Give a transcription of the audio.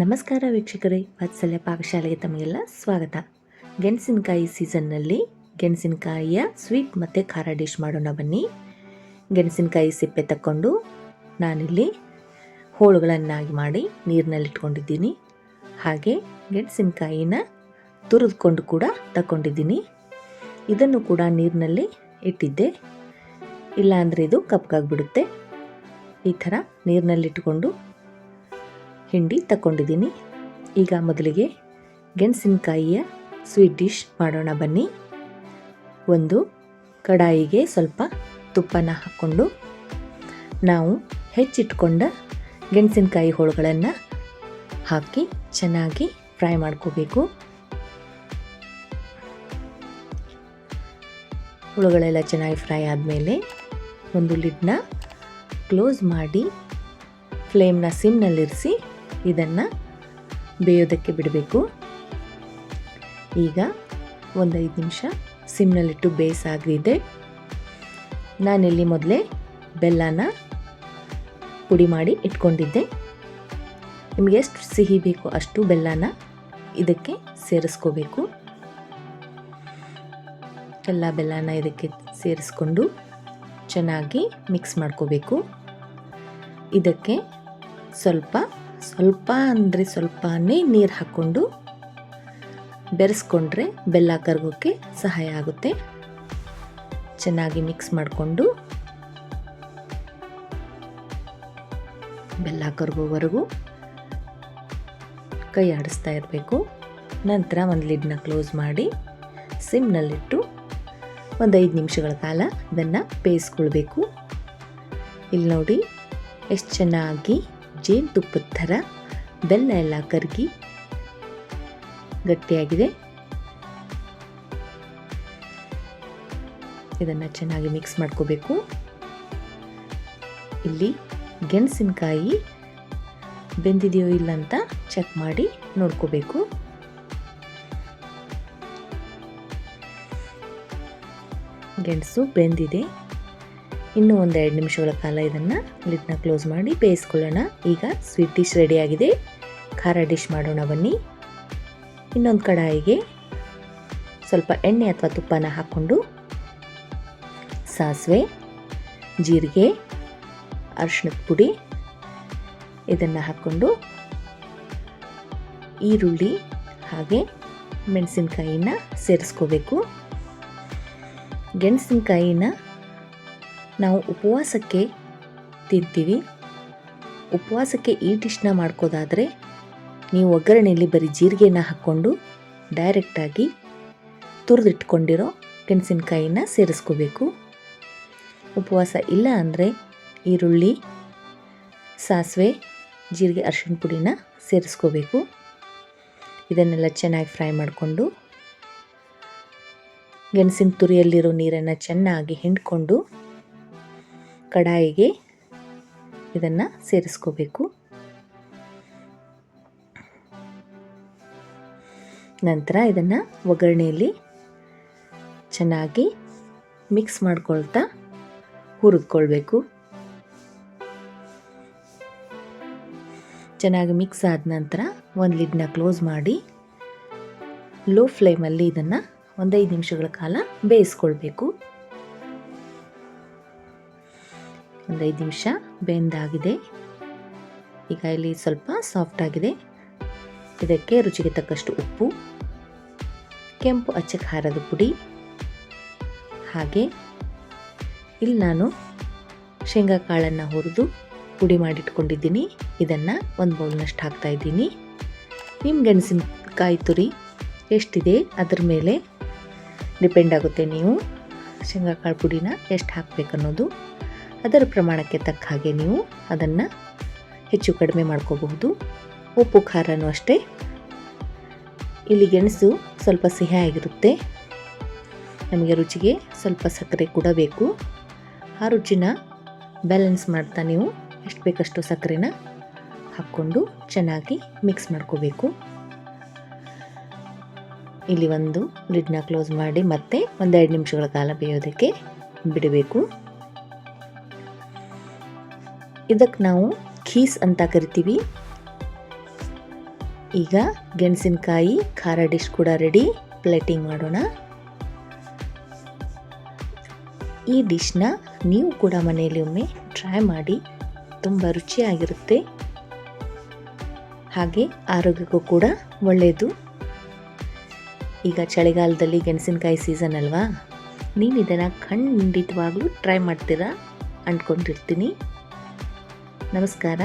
ನಮಸ್ಕಾರ ವೀಕ್ಷಕರೇ, ವಾತ್ಸಲ್ಯ ಪಾಕಶಾಲೆಗೆ ತಮಗೆಲ್ಲ ಸ್ವಾಗತ. ಗೆಣಸಿನಕಾಯಿ ಸೀಸನ್ನಲ್ಲಿ ಗೆಣಸಿನಕಾಯಿಯ ಸ್ವೀಟ್ ಮತ್ತು ಖಾರ ಡಿಶ್ ಮಾಡೋಣ ಬನ್ನಿ. ಗೆಣಸಿನಕಾಯಿ ಸಿಪ್ಪೆ ತಕ್ಕೊಂಡು ನಾನಿಲ್ಲಿ ಹೋಳುಗಳನ್ನಾಗಿ ಮಾಡಿ ನೀರಿನಲ್ಲಿ ಇಟ್ಕೊಂಡಿದ್ದೀನಿ. ಹಾಗೆ ಗೆಣಸಿನಕಾಯಿನ ತುರಿದುಕೊಂಡು ಕೂಡ ತಗೊಂಡಿದ್ದೀನಿ ಇದನ್ನು ಕೂಡ ನೀರಿನಲ್ಲಿ ಇಟ್ಟಿದ್ದೆ. ಇಲ್ಲಾಂದರೆ ಇದು ಕಪ್ಪಗಾಗಿಬಿಡುತ್ತೆ ಈ ಥರ ನೀರಿನಲ್ಲಿಟ್ಕೊಂಡು ಹಿಂಡಿ ತಗೊಂಡಿದ್ದೀನಿ ಈಗ ಮೊದಲಿಗೆ ಗೆಣಸಿನಕಾಯಿಯ ಸ್ವೀಟ್ ಡಿಶ್ ಮಾಡೋಣ ಬನ್ನಿ. ಒಂದು ಕಡಾಯಿಗೆ ಸ್ವಲ್ಪ ತುಪ್ಪನ ಹಾಕ್ಕೊಂಡು ನಾವು ಹೆಚ್ಚಿಟ್ಕೊಂಡ ಗೆಣಸಿನಕಾಯಿ ಹೋಳುಗಳನ್ನು ಹಾಕಿ ಚೆನ್ನಾಗಿ ಫ್ರೈ ಮಾಡ್ಕೋಬೇಕು. ಹುಳುಗಳೆಲ್ಲ ಚೆನ್ನಾಗಿ ಫ್ರೈ ಆದಮೇಲೆ ಒಂದು ಲಿಡ್ನ ಕ್ಲೋಸ್ ಮಾಡಿ ಫ್ಲೇಮ್ನ ಸಿಮ್ನಲ್ಲಿರಿಸಿ ಇದನ್ನು ಬೇಯೋದಕ್ಕೆ ಬಿಡಬೇಕು. ಈಗ ಒಂದು ಐದು ನಿಮಿಷ ಸಿಮ್ನಲ್ಲಿಟ್ಟು ಬೇಯಿಸಾಗಿದೆ ನಾನಿಲ್ಲಿ ಮೊದಲೇ ಬೆಲ್ಲನ ಪುಡಿ ಮಾಡಿ ಇಟ್ಕೊಂಡಿದ್ದೆ. ನಿಮಗೆ ಎಷ್ಟು ಸಿಹಿ ಬೇಕೋ ಅಷ್ಟು ಬೆಲ್ಲನ ಇದಕ್ಕೆ ಸೇರಿಸ್ಕೋಬೇಕು. ಎಲ್ಲ ಬೆಲ್ಲನ ಇದಕ್ಕೆ ಸೇರಿಸ್ಕೊಂಡು ಚೆನ್ನಾಗಿ ಮಿಕ್ಸ್ ಮಾಡ್ಕೋಬೇಕು. ಇದಕ್ಕೆ ಸ್ವಲ್ಪ ಸ್ವಲ್ಪ ಅಂದರೆ ಸ್ವಲ್ಪನೇ ನೀರು ಹಾಕ್ಕೊಂಡು ಬೆರೆಸ್ಕೊಂಡ್ರೆ ಬೆಲ್ಲ ಕರಗೋಕ್ಕೆ ಸಹಾಯ ಆಗುತ್ತೆ. ಚೆನ್ನಾಗಿ ಮಿಕ್ಸ್ ಮಾಡಿಕೊಂಡು ಬೆಲ್ಲ ಕರಗೋವರೆಗೂ ಕೈ ಆಡಿಸ್ತಾ ಇರಬೇಕು. ನಂತರ ಒಂದು ಲಿಡ್ನ ಕ್ಲೋಸ್ ಮಾಡಿ ಸಿಮ್ನಲ್ಲಿಟ್ಟು ಒಂದು ಐದು ನಿಮಿಷಗಳ ಕಾಲ ಇದನ್ನು ಬೇಯಿಸ್ಕೊಳ್ಬೇಕು. ಇಲ್ಲಿ ನೋಡಿ ಎಷ್ಟು ಚೆನ್ನಾಗಿ ಜೇನುತುಪ್ಪದ ಥರ. ಬೆಲ್ಲ ಎಲ್ಲ ಕರಗಿ ಗಟ್ಟಿಯಾಗಿದೆ. ಇದನ್ನು ಚೆನ್ನಾಗಿ ಮಿಕ್ಸ್ ಮಾಡ್ಕೋಬೇಕು. ಇಲ್ಲಿ ಗೆಣಸಿನಕಾಯಿ ಬೆಂದಿದೆಯೋ ಇಲ್ಲ ಅಂತ ಚೆಕ್ ಮಾಡಿ ನೋಡ್ಕೋಬೇಕು. ಗೆಣಸು ಬೆಂದಿದೆ. ಇನ್ನೂ ಒಂದು ಎರಡು ನಿಮಿಷಗಳ ಕಾಲ ಇದನ್ನು ಲಿಡ್ನ ಕ್ಲೋಸ್ ಮಾಡಿ ಬೇಯಿಸ್ಕೊಳ್ಳೋಣ. ಈಗ ಸ್ವೀಟ್ ಡಿಶ್ ರೆಡಿಯಾಗಿದೆ ಖಾರ ಡಿಶ್ ಮಾಡೋಣ ಬನ್ನಿ. ಇನ್ನೊಂದು ಕಡಾಯಿಗೆ ಸ್ವಲ್ಪ ಎಣ್ಣೆ ಅಥವಾ ತುಪ್ಪನ ಹಾಕ್ಕೊಂಡು ಸಾಸಿವೆ, ಜೀರಿಗೆ, ಅರಿಶಿಣದ ಪುಡಿ ಇದನ್ನು ಹಾಕ್ಕೊಂಡು ಈರುಳ್ಳಿ ಹಾಗೆ ಮೆಣಸಿನಕಾಯಿನ ಸೇರಿಸ್ಕೋಬೇಕು. ಗೆಣಸಿನಕಾಯಿನ ನಾವು ಉಪವಾಸಕ್ಕೆ ತಿಂತೀವಿ. ಉಪವಾಸಕ್ಕೆ ಈ ಡಿಶ್ನ ಮಾಡ್ಕೋದಾದರೆ ನೀವು ಒಗ್ಗರಣೆಯಲ್ಲಿ ಬರೀ ಜೀರಿಗೆನ ಹಾಕ್ಕೊಂಡು ಡೈರೆಕ್ಟಾಗಿ ತುರಿದಿಟ್ಕೊಂಡಿರೋ ಮೆಣಸಿನ್ಕಾಯಿನ ಸೇರಿಸ್ಕೋಬೇಕು. ಉಪವಾಸ ಇಲ್ಲ ಅಂದರೆ ಈರುಳ್ಳಿ, ಸಾಸಿವೆ, ಜೀರಿಗೆ, ಅರಿಶಿಣ ಪುಡಿನ ಸೇರಿಸ್ಕೋಬೇಕು. ಇದನ್ನೆಲ್ಲ ಚೆನ್ನಾಗಿ ಫ್ರೈ ಮಾಡಿಕೊಂಡು ಗೆಣಸಿನ ತುರಿಯಲ್ಲಿರೋ ನೀರನ್ನು ಚೆನ್ನಾಗಿ ಹಿಂಡ್ಕೊಂಡು ಕಡಾಯಿಗೆ ಇದನ್ನು ಸೇರಿಸ್ಕೋಬೇಕು. ನಂತರ ಇದನ್ನು ಒಗ್ಗರಣೆಯಲ್ಲಿ ಚೆನ್ನಾಗಿ ಮಿಕ್ಸ್ ಮಾಡ್ಕೊಳ್ತಾ ಹುರಿದ್ಕೊಳ್ಬೇಕು. ಚೆನ್ನಾಗಿ ಮಿಕ್ಸ್ ಆದ ನಂತರ ಒಂದು ಲಿಡ್ನ ಕ್ಲೋಸ್ ಮಾಡಿ ಲೋ ಫ್ಲೇಮಲ್ಲಿ ಇದನ್ನು ಒಂದೈದು ನಿಮಿಷಗಳ ಕಾಲ ಬೇಯಿಸ್ಕೊಳ್ಬೇಕು. ಒಂದೈದು ನಿಮಿಷ ಬೆಂದಾಗಿದೆ. ಈಗ ಇಲ್ಲಿ ಸ್ವಲ್ಪ ಸಾಫ್ಟ್ ಆಗಿದೆ. ಇದಕ್ಕೆ ರುಚಿಗೆ ತಕ್ಕಷ್ಟು ಉಪ್ಪು, ಕೆಂಪು ಅಚ್ಚ ಖಾರದ ಪುಡಿ, ಹಾಗೆ ಇಲ್ಲಿ ನಾನು ಶೇಂಗಾ ಕಾಳನ್ನು ಹುರಿದು ಪುಡಿ ಮಾಡಿಟ್ಕೊಂಡಿದ್ದೀನಿ. ಇದನ್ನು ಒಂದು ಬೌಲ್ನಷ್ಟು ಹಾಕ್ತಾ ಇದ್ದೀನಿ. ನಿಮ್ಮ ಗೆಣಸಿನಕಾಯಿ ತುರಿ ಎಷ್ಟಿದೆ ಅದರ ಮೇಲೆ ಡಿಪೆಂಡ್ ಆಗುತ್ತೆ ನೀವು. ಶೇಂಗಾಕಾಳು ಪುಡಿನ ಎಷ್ಟು ಹಾಕಬೇಕು ಅನ್ನೋದು ಅದರ ಪ್ರಮಾಣಕ್ಕೆ ತಕ್ಕ ಹಾಗೆ ನೀವು ಅದನ್ನು ಹೆಚ್ಚು ಕಡಿಮೆ ಮಾಡ್ಕೋಬಹುದು. ಉಪ್ಪು, ಖಾರನೂ ಅಷ್ಟೇ. ಇಲ್ಲಿ ಗೆಣಸು ಸ್ವಲ್ಪ ಸಿಹಿಯಾಗಿರುತ್ತೆ ನಮಗೆ ರುಚಿಗೆ ಸ್ವಲ್ಪ ಸಕ್ಕರೆ ಕೂಡ ಬೇಕು. ಆ ರುಚಿನ ಬ್ಯಾಲೆನ್ಸ್ ಮಾಡ್ತಾ ನೀವು ಎಷ್ಟು ಬೇಕಷ್ಟು ಸಕ್ಕರೆನ ಹಾಕ್ಕೊಂಡು ಚೆನ್ನಾಗಿ ಮಿಕ್ಸ್ ಮಾಡ್ಕೋಬೇಕು. ಇಲ್ಲಿ ಒಂದು ಲಿಡ್ನ ಕ್ಲೋಸ್ ಮಾಡಿ ಮತ್ತೆ ಒಂದೆರಡು ನಿಮಿಷಗಳ ಕಾಲ ಬೇಯೋದಕ್ಕೆ ಬಿಡಬೇಕು. ಇದಕ್ಕೆ ನಾವು ಖೀಸ್ ಅಂತ ಕರಿತೀವಿ. ಈಗ ಗೆಣಸಿನಕಾಯಿ, ಖಾರ ಡಿಶ್ ಕೂಡ ರೆಡಿ ಪ್ಲೇಟಿಂಗ್ ಮಾಡೋಣ. ಈ ಡಿಶ್ನ ನೀವು ಕೂಡ ಮನೆಯಲ್ಲಿ ಒಮ್ಮೆ ಟ್ರೈ ಮಾಡಿ. ತುಂಬ ರುಚಿಯಾಗಿರುತ್ತೆ. ಹಾಗೆ ಆರೋಗ್ಯಕ್ಕೂ ಕೂಡ ಒಳ್ಳೆಯದು ಈಗ ಚಳಿಗಾಲದಲ್ಲಿ ಗೆಣಸಿನಕಾಯಿ ಸೀಸನ್ ಅಲ್ವಾ? ನೀವು ಇದನ್ನು ಖಂಡಿತವಾಗ್ಲೂ ಟ್ರೈ ಮಾಡ್ತೀರಾ? ಅಂದ್ಕೊಂಡಿರ್ತೀನಿ. ನಮಸ್ಕಾರ.